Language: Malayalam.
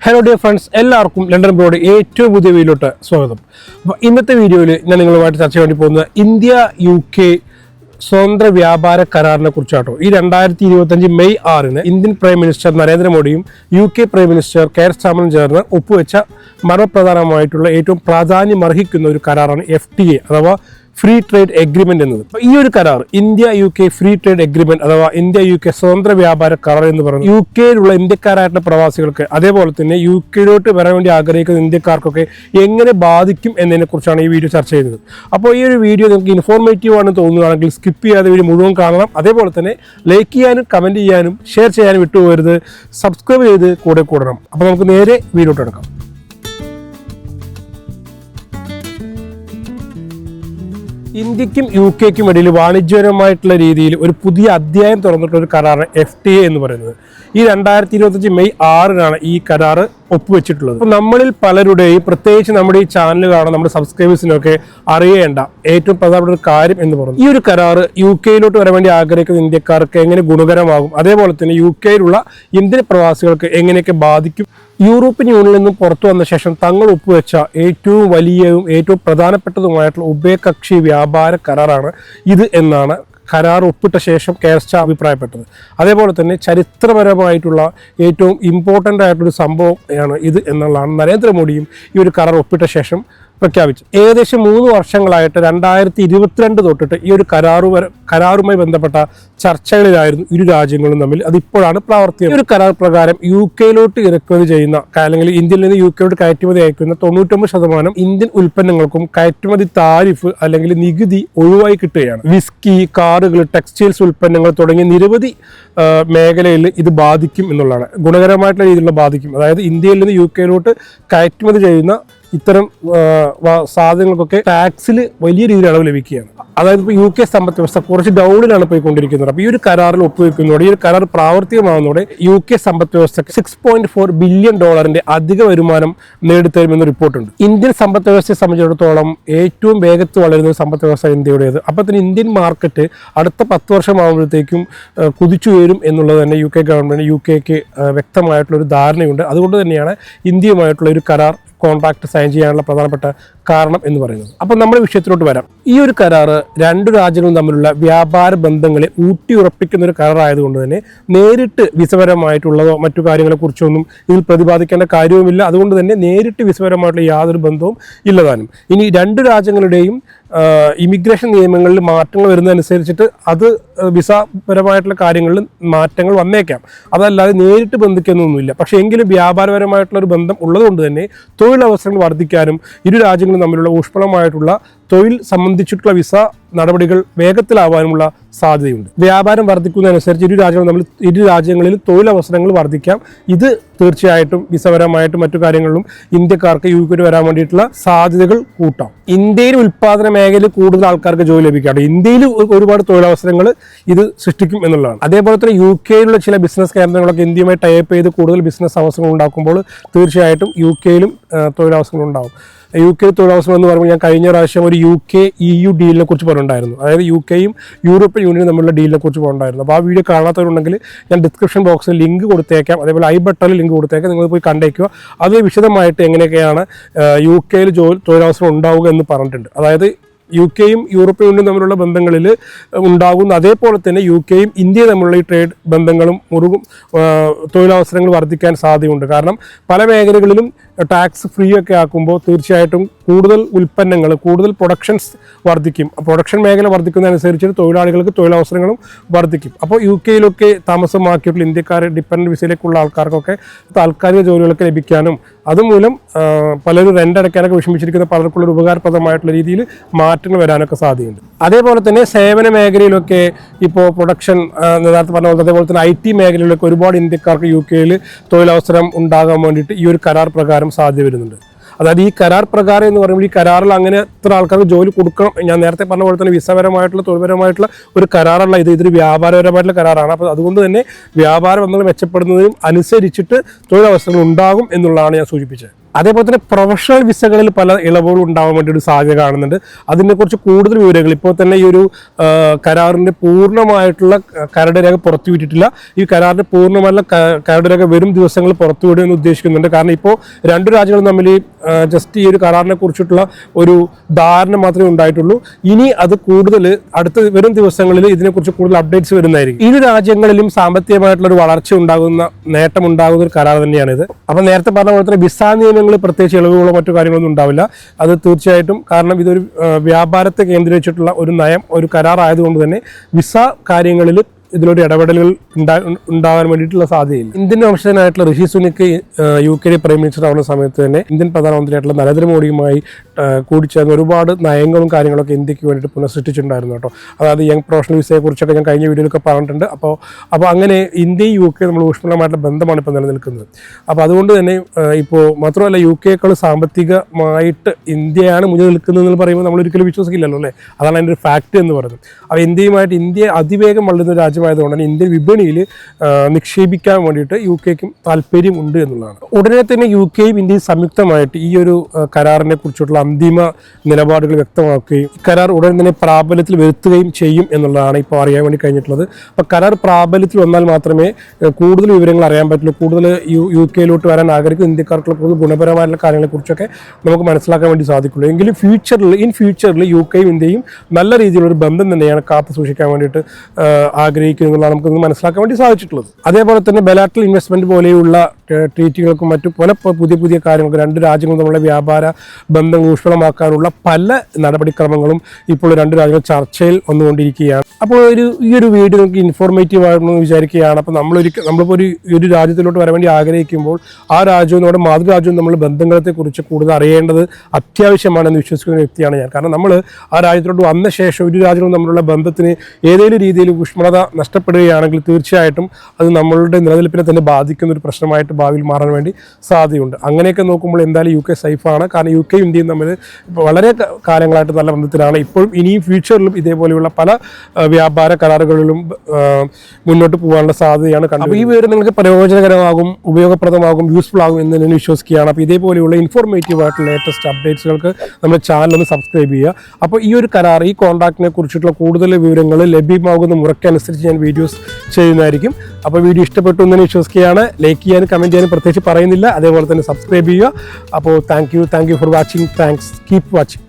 ഹലോ ഡിയർ ഫ്രണ്ട്സ് എല്ലാവർക്കും ലണ്ടൻ ബ്രോഡ് ഏറ്റവും പുതിയ വീഡിയോട്ട് സ്വാഗതം. അപ്പോൾ ഇന്നത്തെ വീഡിയോയിൽ ഞാൻ നിങ്ങളുമായിട്ട് ചർച്ച വേണ്ടി പോകുന്നത് ഇന്ത്യ യു കെ സ്വതന്ത്ര വ്യാപാര കരാറിനെ കുറിച്ചാട്ടോ. ഈ രണ്ടായിരത്തി ഇരുപത്തഞ്ച് മെയ് ആറിന് ഇന്ത്യൻ പ്രൈം മിനിസ്റ്റർ നരേന്ദ്രമോദിയും U K prime minister Keir സ്റ്റാമനും ചേർന്ന് ഒപ്പുവെച്ച മരണപ്രധാനമായിട്ടുള്ള ഏറ്റവും പ്രാധാന്യം അർഹിക്കുന്ന ഒരു കരാറാണ് എഫ് ടി എ അഥവാ ഫ്രീ ട്രേഡ് എഗ്രിമെന്റ് എന്നത്. ഈ ഒരു കരാർ India U K free trade agreement അഥവാ ഇന്ത്യ യു കെ സ്വതന്ത്ര വ്യാപാര കരാർ എന്ന് പറയുന്നത് യു കെയിലുള്ള ഇന്ത്യക്കാരായിട്ടുള്ള പ്രവാസികൾക്ക് അതേപോലെ തന്നെ യു കെയിലോട്ട് വരാൻ വേണ്ടി ആഗ്രഹിക്കുന്ന ഇന്ത്യക്കാർക്കൊക്കെ എങ്ങനെ ബാധിക്കും എന്നതിനെ കുറിച്ചാണ് ഈ വീഡിയോ ചർച്ച ചെയ്യുന്നത് അപ്പോൾ ഈ ഒരു വീഡിയോ നിങ്ങൾക്ക് ഇൻഫോർമേറ്റീവ് ആണെന്ന് തോന്നുകയാണെങ്കിൽ സ്കിപ്പ് ചെയ്യാതെ വീഡിയോ മുഴുവൻ കാണണം. അതേപോലെ തന്നെ ലൈക്ക് ചെയ്യാനും കമന്റ് ചെയ്യാനും ഷെയർ ചെയ്യാനും വിട്ടുപോകരുത്. സബ്സ്ക്രൈബ് ചെയ്ത് കൂടെ കൂടണം. അപ്പോൾ നമുക്ക് നേരെ വീഡിയോട്ട് എടുക്കാം ഇന്ത്യക്കും യു കെക്കും ഇടയിൽ വാണിജ്യപരമായിട്ടുള്ള രീതിയിൽ ഒരു പുതിയ അധ്യായം തുറന്നിട്ടുള്ള ഒരു കരാറാണ് എഫ് ടി എ എന്ന് പറയുന്നത്. ഈ രണ്ടായിരത്തി ഇരുപത്തഞ്ച് മെയ് ആറിനാണ് ഈ കരാറ് ഒപ്പുവെച്ചിട്ടുള്ളത്. നമ്മളിൽ പലരുടെയും പ്രത്യേകിച്ച് നമ്മുടെ ഈ ചാനൽ കാണാൻ നമ്മുടെ സബ്സ്ക്രൈബേഴ്സിനൊക്കെ അറിയേണ്ട ഏറ്റവും പ്രധാനപ്പെട്ട ഒരു കാര്യം എന്ന് പറയുന്നത് ഈ ഒരു കരാർ യു കെയിലോട്ട് വരാൻ വേണ്ടി ആഗ്രഹിക്കുന്ന ഇന്ത്യക്കാർക്ക് എങ്ങനെ ഗുണകരമാകും? അതേപോലെ തന്നെ യു കെയിലുള്ള ഇന്ത്യൻ പ്രവാസികൾക്ക് എങ്ങനെയൊക്കെ ബാധിക്കും? യൂറോപ്യൻ യൂണിയനിൽ നിന്നും പുറത്തു വന്ന ശേഷം തങ്ങൾ ഒപ്പുവെച്ച ഏറ്റവും വലിയതും ഏറ്റവും പ്രധാനപ്പെട്ടതുമായിട്ടുള്ള ഉഭയകക്ഷി വ്യാപാര കരാറാണ് ഇത് എന്നാണ് കരാർ ഒപ്പിട്ട ശേഷം കേർസ്റ്റ അഭിപ്രായപ്പെട്ടത്. അതേപോലെ തന്നെ ചരിത്രപരമായിട്ടുള്ള ഏറ്റവും ഇമ്പോർട്ടന്റ് ആയിട്ടൊരു സംഭവം ആണ് ഇത് എന്നുള്ളതാണ് നരേന്ദ്രമോദിയും ഈ ഒരു കരാർ ഒപ്പിട്ട ശേഷം പ്രഖ്യാപിച്ചു. ഏകദേശം മൂന്ന് വർഷങ്ങളായിട്ട് രണ്ടായിരത്തി ഇരുപത്തിരണ്ട് തൊട്ടിട്ട് ഈ ഒരു കരാറു കരാറുമായി ബന്ധപ്പെട്ട ചർച്ചകളിലായിരുന്നു ഇരു രാജ്യങ്ങളും തമ്മിൽ. അതിപ്പോഴാണ് പ്രാവർത്തികം. ഒരു കരാർ പ്രകാരം യു കെയിലോട്ട് ഇറക്കുമതി ചെയ്യുന്ന അല്ലെങ്കിൽ ഇന്ത്യയിൽ നിന്ന് യു കെയിലോട്ട് കയറ്റുമതി അയക്കുന്ന തൊണ്ണൂറ്റൊമ്പത് ശതമാനം ഇന്ത്യൻ ഉൽപ്പന്നങ്ങൾക്കും കയറ്റുമതി താരിഫ് അല്ലെങ്കിൽ നികുതി ഒഴിവായി കിട്ടുകയാണ്. വിസ്കി കാറുകൾ ടെക്സ്റ്റൈൽസ് ഉൽപ്പന്നങ്ങൾ തുടങ്ങിയ നിരവധി മേഖലയിൽ ഇത് ബാധിക്കും എന്നുള്ളതാണ്. ഗുണകരമായിട്ടുള്ള രീതിയിലുള്ള ബാധിക്കും. അതായത് ഇന്ത്യയിൽ നിന്ന് യു കെയിലോട്ട് കയറ്റുമതി ചെയ്യുന്ന ഇത്തരം സാധനങ്ങൾക്കൊക്കെ ടാക്സിൽ വലിയ രീതിയിൽ അളവ് ലഭിക്കുകയാണ്. അതായത് ഇപ്പോൾ യു കെ സമ്പദ് വ്യവസ്ഥ കുറച്ച് ഡൗണിലാണ് പോയിക്കൊണ്ടിരിക്കുന്നത്. അപ്പോൾ ഈ ഒരു കരാറിൽ ഒപ്പുവെക്കുന്നതോടെ ഈ ഒരു കരാർ പ്രാവർത്തികമാകുന്നതോടെ യു കെ സമ്പദ് വ്യവസ്ഥയ്ക്ക് സിക്സ് പോയിന്റ് ഫോർ ബില്യൺ ഡോളറിന്റെ അധിക വരുമാനം നേടിത്തരുമെന്ന് റിപ്പോർട്ടുണ്ട്. ഇന്ത്യൻ സമ്പദ് വ്യവസ്ഥയെ സംബന്ധിച്ചിടത്തോളം ഏറ്റവും വേഗത്തിൽ വളരുന്ന സമ്പദ് വ്യവസ്ഥ ഇന്ത്യയുടേത്. അപ്പോൾ തന്നെ ഇന്ത്യൻ മാർക്കറ്റ് അടുത്ത പത്ത് വർഷമാകുമ്പോഴത്തേക്കും കുതിച്ചുയരും എന്നുള്ളത് തന്നെ യു കെ ഗവൺമെന്റ് യു കെക്ക് വ്യക്തമായിട്ടുള്ള ഒരു ധാരണയുണ്ട്. അതുകൊണ്ട് തന്നെയാണ് ഇന്ത്യയുമായിട്ടുള്ള ഒരു കരാർ കോൺട്രാക്ട് സൈൻ ചെയ്യാനുള്ള പ്രധാനപ്പെട്ട കാരണം എന്ന് പറയുന്നത്. അപ്പോൾ നമ്മുടെ വിഷയത്തിലോട്ട് വരാം. ഈ ഒരു കരാർ രണ്ട് രാജ്യങ്ങളും തമ്മിലുള്ള വ്യാപാര ബന്ധങ്ങളെ ഊട്ടിയുറപ്പിക്കുന്ന ഒരു കരാറായതുകൊണ്ട് തന്നെ നേരിട്ട് വിസപരമായിട്ടുള്ളതോ മറ്റു കാര്യങ്ങളെക്കുറിച്ചൊന്നും ഇതിൽ പ്രതിപാദിക്കേണ്ട കാര്യവുമില്ല. അതുകൊണ്ട് തന്നെ നേരിട്ട് വിസപരമായിട്ടുള്ള യാതൊരു ബന്ധവും ഇല്ലതാനും. ഇനി രണ്ട് രാജ്യങ്ങളുടെയും ഇമിഗ്രേഷൻ നിയമങ്ങളിൽ മാറ്റങ്ങൾ വരുന്നതനുസരിച്ചിട്ട് അത് വിസപരമായിട്ടുള്ള കാര്യങ്ങളിൽ മാറ്റങ്ങൾ വന്നേക്കാം. അതല്ലാതെ നേരിട്ട് ബന്ധിക്കുന്നൊന്നുമില്ല. പക്ഷേ എങ്കിലും വ്യാപാരപരമായിട്ടുള്ള ഒരു ബന്ധം ഉള്ളതുകൊണ്ട് തന്നെ തൊഴിലവസരങ്ങൾ വർദ്ധിക്കാനും ഇരു രാജ്യങ്ങളും തമ്മിലുള്ള ഊഷ്മളമായിട്ടുള്ള തൊഴിൽ സംബന്ധിച്ചിട്ടുള്ള വിസ നടപടികൾ വേഗത്തിലാവാനുമുള്ള സാധ്യതയുണ്ട്. വ്യാപാരം വർദ്ധിക്കുന്നതനുസരിച്ച് ഇരു രാജ്യങ്ങളും നമ്മൾ ഇരു രാജ്യങ്ങളിൽ തൊഴിലവസരങ്ങൾ വർദ്ധിക്കാം. ഇത് തീർച്ചയായിട്ടും വിസപരമായിട്ടും മറ്റു കാര്യങ്ങളിലും ഇന്ത്യക്കാർക്ക് യു കെയിൽ വരാൻ വേണ്ടിയിട്ടുള്ള സാധ്യതകൾ കൂട്ടാം. ഇന്ത്യയിൽ ഉൽപ്പാദന മേഖലയിൽ കൂടുതൽ ആൾക്കാർക്ക് ജോലി ലഭിക്കാറുണ്ട് ഇന്ത്യയിൽ ഒരുപാട് തൊഴിലവസരങ്ങൾ ഇത് സൃഷ്ടിക്കും എന്നുള്ളതാണ്. അതേപോലെ തന്നെ യു കെയിലുള്ള ചില ബിസിനസ് കേന്ദ്രങ്ങളൊക്കെ ഇന്ത്യയുമായി ടൈപ്പ് ചെയ്ത് കൂടുതൽ ബിസിനസ് അവസരങ്ങൾ ഉണ്ടാക്കുമ്പോൾ തീർച്ചയായിട്ടും യു കെയിലും തൊഴിലവസരങ്ങൾ ഉണ്ടാവും. യു കെ തൊഴിലവസരം എന്ന് പറയുമ്പോൾ ഞാൻ കഴിഞ്ഞ പ്രാവശ്യം ഒരു യു കെ ഇ യു ഡീലിനെ കുറിച്ച് പറഞ്ഞിട്ടുണ്ടായിരുന്നു. അതായത് യു കെയും യൂറോപ്യൻ യൂണിയനും തമ്മിലുള്ള ഡീലിനെ കുറിച്ച് പറഞ്ഞിട്ടുണ്ടായിരുന്നു. അപ്പോൾ ആ വീഡിയോ കാണാത്തവരുണ്ടെങ്കിൽ ഞാൻ ഡിസ്ക്രിപ്ഷൻ ബോക്സിൽ ലിങ്ക് കൊടുത്തേക്കാം. അതേപോലെ ഐ ബട്ടണിൽ ലിങ്ക് കൊടുത്തേക്കാം. നിങ്ങൾ പോയി കണ്ടേക്കുക. അത് വിശദമായിട്ട് എങ്ങനെയൊക്കെയാണ് യു കെയിൽ ജോലി തൊഴിലവസരം ഉണ്ടാവുക എന്ന് പറഞ്ഞിട്ടുണ്ട്. അതായത് യു കെയും യൂറോപ്യൻ യൂണിയനും തമ്മിലുള്ള ബന്ധങ്ങളിൽ ഉണ്ടാകുന്ന അതേപോലെ തന്നെ യു കെയും ഇന്ത്യയും തമ്മിലുള്ള ഈ ട്രേഡ് ബന്ധങ്ങളും മുറുകും തൊഴിലവസരങ്ങൾ വർദ്ധിക്കാൻ സാധ്യതയുണ്ട്. കാരണം പല മേഖലകളിലും ടാക്സ് ഫ്രീ ഒക്കെ ആക്കുമ്പോൾ തീർച്ചയായിട്ടും കൂടുതൽ ഉൽപ്പന്നങ്ങൾ കൂടുതൽ പ്രൊഡക്ഷൻസ് വർദ്ധിക്കും. പ്രൊഡക്ഷൻ മേഖല വർദ്ധിക്കുന്നതനുസരിച്ച് തൊഴിലാളികൾക്ക് തൊഴിലവസരങ്ങളും വർദ്ധിക്കും. അപ്പോൾ യു കെയിലൊക്കെ താമസമാക്കിയിട്ടുള്ള ഇന്ത്യക്കാർ ഡിപ്പെൻഡന്റ് വിസയിലേക്കുള്ള ആൾക്കാർക്കൊക്കെ താൽക്കാലിക ജോലികളൊക്കെ ലഭിക്കാനും അതുമൂലം പലരും റെന്റ് അടയ്ക്കാനൊക്കെ വിഷമിച്ചിരിക്കുന്ന പലർക്കുള്ള ഉപകാരപ്രദമായിട്ടുള്ള രീതിയിൽ മാറ്റങ്ങൾ വരാനൊക്കെ സാധ്യതയുണ്ട്. അതേപോലെ തന്നെ സേവന മേഖലയിലൊക്കെ ഇപ്പോൾ പ്രൊഡക്ഷൻ നേതാർത്ഥം പറഞ്ഞ പോലെ അതേപോലെ തന്നെ ഐ ടി മേഖലയിലൊക്കെ ഒരുപാട് ഇന്ത്യക്കാർക്ക് യു കെയിൽ തൊഴിലവസരം ഉണ്ടാകാൻ വേണ്ടിയിട്ട് ഈ ഒരു കരാർ പ്രകാരം സാധ്യത വരുന്നുണ്ട്. അതായത് ഈ കരാർ പ്രകാരം എന്ന് പറയുമ്പോൾ ഈ കരാറിൽ അങ്ങനെ എത്ര ആൾക്കാർക്ക് ജോലി കൊടുക്കണം. ഞാൻ നേരത്തെ പറഞ്ഞ പോലെ തന്നെ വിസപരമായിട്ടുള്ള തൊഴിൽപരമായിട്ടുള്ള ഒരു കരാറല്ല ഇത്. ഇതൊരു വ്യാപാരപരമായിട്ടുള്ള കരാറാണ്. അപ്പോൾ അതുകൊണ്ട് തന്നെ വ്യാപാര ബന്ധങ്ങൾ മെച്ചപ്പെടുന്നതിനും അനുസരിച്ചിട്ട് തൊഴിലവസരങ്ങൾ ഉണ്ടാകും എന്നുള്ളതാണ് ഞാൻ സൂചിപ്പിച്ചത്. അതേപോലെ തന്നെ പ്രൊഫഷണൽ വിസകളിൽ പല ഇളവുകളും ഉണ്ടാവാൻ വേണ്ടി ഒരു സാധ്യത കാണുന്നുണ്ട്. അതിനെക്കുറിച്ച് കൂടുതൽ വിവരങ്ങൾ ഇപ്പോൾ തന്നെ ഈ ഒരു കരാറിന്റെ പൂർണമായിട്ടുള്ള കരട് രേഖ പുറത്തുവിട്ടിട്ടില്ല ഈ കരാറിന്റെ പൂർണമല്ല കരട് രേഖ വരും ദിവസങ്ങൾ ദിവസങ്ങളിൽ പുറത്തുവിടുമെന്ന് ഉദ്ദേശിക്കുന്നുണ്ട്. കാരണം ഇപ്പോൾ രണ്ട് രാജ്യങ്ങളും തമ്മിൽ ജസ്റ്റ് ഈ ഒരു കരാറിനെ കുറിച്ചിട്ടുള്ള ഒരു ധാരണ മാത്രമേ ഉണ്ടായിട്ടുള്ളൂ. ഇനി അത് കൂടുതൽ അടുത്ത വരും ദിവസങ്ങളിൽ ഇതിനെക്കുറിച്ച് കൂടുതൽ അപ്ഡേറ്റ്സ് വരുന്നതായിരിക്കും. ഇരു രാജ്യങ്ങളിലും സാമ്പത്തികമായിട്ടുള്ള ഒരു വളർച്ച ഉണ്ടാകുന്ന നേട്ടം ഉണ്ടാകുന്ന ഒരു കരാർ തന്നെയാണിത്. അപ്പം നേരത്തെ പറഞ്ഞ പോലെ തന്നെ വിസ നിയമങ്ങൾ പ്രത്യേകിച്ച് ഇളവുകളോ മറ്റു കാര്യങ്ങളൊന്നും ഉണ്ടാവില്ല. അത് തീർച്ചയായിട്ടും കാരണം ഇതൊരു വ്യാപാരത്തെ കേന്ദ്രീകരിച്ചിട്ടുള്ള ഒരു നയം ഒരു കരാറായതുകൊണ്ട് തന്നെ വിസ കാര്യങ്ങളിൽ ഇതിലൊരു ഇടപെടലുകൾ ഉണ്ടാ ഉണ്ടാകാൻ വേണ്ടിയിട്ടുള്ള സാധ്യതയില്ല. ഇന്ത്യൻ വംശജനായിട്ടുള്ള ഋഷി സുനിക്ക് യു കെ പ്രൈം മിനിസ്റ്റർ ആവുന്ന സമയത്ത് തന്നെ ഇന്ത്യൻ പ്രധാനമന്ത്രിയായിട്ടുള്ള നരേന്ദ്രമോദിയുമായി കൂടിച്ചേർന്ന് ഒരുപാട് നയങ്ങളും കാര്യങ്ങളൊക്കെ ഇന്ത്യയ്ക്ക് വേണ്ടിയിട്ട് പുനഃസൃഷ്ടിച്ചിട്ടുണ്ടായിരുന്നു കേട്ടോ. അതായത് യങ് പ്രൊഫഷണൽ വിസയെ കുറിച്ചൊക്കെ ഞാൻ കഴിഞ്ഞ വീഡിയോയിലൊക്കെ പറഞ്ഞിട്ടുണ്ട്. അപ്പോൾ അപ്പോൾ അങ്ങനെ ഇന്ത്യയും യു കെ നമ്മൾ ഊഷ്മളമായിട്ടുള്ള ബന്ധമാണ് ഇപ്പോൾ നിലനിൽക്കുന്നത്. അപ്പോൾ അതുകൊണ്ട് തന്നെ ഇപ്പോൾ മാത്രമല്ല യു കെക്കാൾ സാമ്പത്തികമായിട്ട് ഇന്ത്യയാണ് മുന്നിൽ നിൽക്കുന്നത് എന്ന് പറയുമ്പോൾ നമ്മൾ ഒരിക്കലും വിശ്വസിക്കില്ലല്ലോ അല്ലേ? അതാണ് അതിന്റെ ഒരു ഫാക്റ്റ് എന്ന് പറയുന്നത്. അപ്പോൾ ഇന്ത്യയുമായിട്ട് ഇന്ത്യ അതിവേഗം വളരുന്ന രാജ്യമായതുകൊണ്ട് തന്നെ ഇന്ത്യൻ വിപണിയിൽ നിക്ഷേപിക്കാൻ വേണ്ടിയിട്ട് യു കെക്കും താല്പര്യം ഉണ്ട് എന്നുള്ളതാണ്. ഉടനെ തന്നെ യു കെയും ഇന്ത്യയും സംയുക്തമായിട്ട് ഈ ഒരു കരാറിനെ കുറിച്ചിട്ടുള്ള അന്തിമ നിലപാടുകൾ വ്യക്തമാക്കുകയും കരാർ ഉടൻ തന്നെ പ്രാബല്യത്തിൽ വരുത്തുകയും ചെയ്യും എന്നുള്ളതാണ് ഇപ്പോൾ അറിയാൻ വേണ്ടി കഴിഞ്ഞിട്ടുള്ളത്. അപ്പോൾ കരാർ പ്രാബല്യത്തിൽ വന്നാൽ മാത്രമേ കൂടുതൽ വിവരങ്ങൾ അറിയാൻ പറ്റുള്ളൂ. കൂടുതൽ യു യു കെയിലോട്ട് വരാൻ ആഗ്രഹിക്കുന്ന ഇന്ത്യക്കാർക്കുള്ള കൂടുതൽ ഗുണപരമായിട്ടുള്ള കാര്യങ്ങളെക്കുറിച്ചൊക്കെ നമുക്ക് മനസ്സിലാക്കാൻ വേണ്ടി സാധിക്കുള്ളൂ. എങ്കിലും ഫ്യൂച്ചറിൽ ഇൻ ഫ്യൂച്ചറിൽ യു കെയും ഇന്ത്യയും നല്ല രീതിയിലുള്ള ബന്ധം തന്നെയാണ് കാത്തു സൂക്ഷിക്കാൻ വേണ്ടിയിട്ട് ആഗ്രഹിക്കുന്നതാണ് നമുക്ക് മനസ്സിലാക്കാൻ വേണ്ടി സാധിച്ചിട്ടുള്ളത്. അതേപോലെ തന്നെ ബലാറ്റൽ ഇൻവെസ്റ്റ്മെന്റ് പോലെയുള്ള ട്രീറ്റുകൾക്കും മറ്റു പല പുതിയ പുതിയ കാര്യങ്ങൾക്ക് രണ്ട് രാജ്യങ്ങളും തമ്മിലുള്ള വ്യാപാര ബന്ധം ഊഷ്മളമാക്കാനുള്ള പല നടപടിക്രമങ്ങളും ഇപ്പോൾ രണ്ട് രാജ്യങ്ങൾ ചർച്ചയിൽ വന്നുകൊണ്ടിരിക്കുകയാണ്. അപ്പോൾ ഒരു ഈ ഒരു വീഡിയോ നമുക്ക് ഇൻഫോർമേറ്റീവ് ആണെന്ന് വിചാരിക്കുകയാണ്. അപ്പോൾ നമ്മളൊരിക്കൽ നമ്മളിപ്പോൾ ഒരു ഒരു രാജ്യത്തിലോട്ട് വരാൻ വേണ്ടി ആഗ്രഹിക്കുമ്പോൾ ആ രാജ്യവും നമ്മുടെ മാതൃരാജ്യവും നമ്മൾ ബന്ധങ്ങളെക്കുറിച്ച് കൂടുതൽ അറിയേണ്ടത് അത്യാവശ്യമാണെന്ന് വിശ്വസിക്കുന്ന വ്യക്തിയാണ് ഞാൻ. കാരണം നമ്മൾ ആ രാജ്യത്തിലോട്ട് വന്ന ശേഷം ഒരു രാജ്യവും തമ്മിലുള്ള ബന്ധത്തിന് ഏതെങ്കിലും രീതിയിൽ ഊഷ്മളത നഷ്ടപ്പെടുകയാണെങ്കിൽ തീർച്ചയായിട്ടും അത് നമ്മളുടെ നിലനിൽപ്പിനെ തന്നെ ബാധിക്കുന്ന ഒരു പ്രശ്നമായിട്ട് ഭാവിയിൽ മാറാൻ വേണ്ടി സാധ്യതയുണ്ട്. അങ്ങനെയൊക്കെ നോക്കുമ്പോൾ എന്തായാലും യു കെ സേഫാണ്. കാരണം യു കെ ഇന്ത്യയും തമ്മിൽ ഇപ്പോൾ വളരെ കാലങ്ങളായിട്ട് നല്ല ബന്ധത്തിലാണ്. ഇപ്പോഴും ഇനിയും ഫ്യൂച്ചറിലും ഇതേപോലെയുള്ള പല വ്യാപാര കരാറുകളിലും മുന്നോട്ട് പോകാനുള്ള സാധ്യതയാണ് കണ്ടത് അപ്പോൾ ഈ വിവരം നിങ്ങൾക്ക് പ്രയോജനകരമാകും ഉപയോഗപ്രദമാകും യൂസ്ഫുൾ ആകും എന്ന് ഞാൻ വിശ്വസിക്കുകയാണ്. അപ്പോൾ ഇതേപോലെയുള്ള ഇൻഫോർമേറ്റീവ് ആയിട്ടുള്ള ലേറ്റസ്റ്റ് അപ്ഡേറ്റ്സുകൾക്ക് നമ്മുടെ ചാനൽ ഒന്ന് സബ്സ്ക്രൈബ് ചെയ്യുക. അപ്പോൾ ഈ ഒരു കരാർ ഈ കോൺടാക്റ്റിനെ കുറിച്ചിട്ടുള്ള കൂടുതൽ വിവരങ്ങൾ ലഭ്യമാകുന്ന മുറയ്ക്കനുസരിച്ച് ഞാൻ വീഡിയോസ് ചെയ്യുന്നതായിരിക്കും. അപ്പോൾ വീഡിയോ ഇഷ്ടപ്പെട്ടു എന്ന് വിശ്വസിക്കുകയാണ്. ലൈക്ക് ചെയ്യാനും കമന്റ് ചെയ്യാനും പ്രത്യേകിച്ച് പറയുന്നില്ല. അതേപോലെ തന്നെ സബ്സ്ക്രൈബ് ചെയ്യുക. അപ്പോൾ thank you thank you for watching thanks keep watching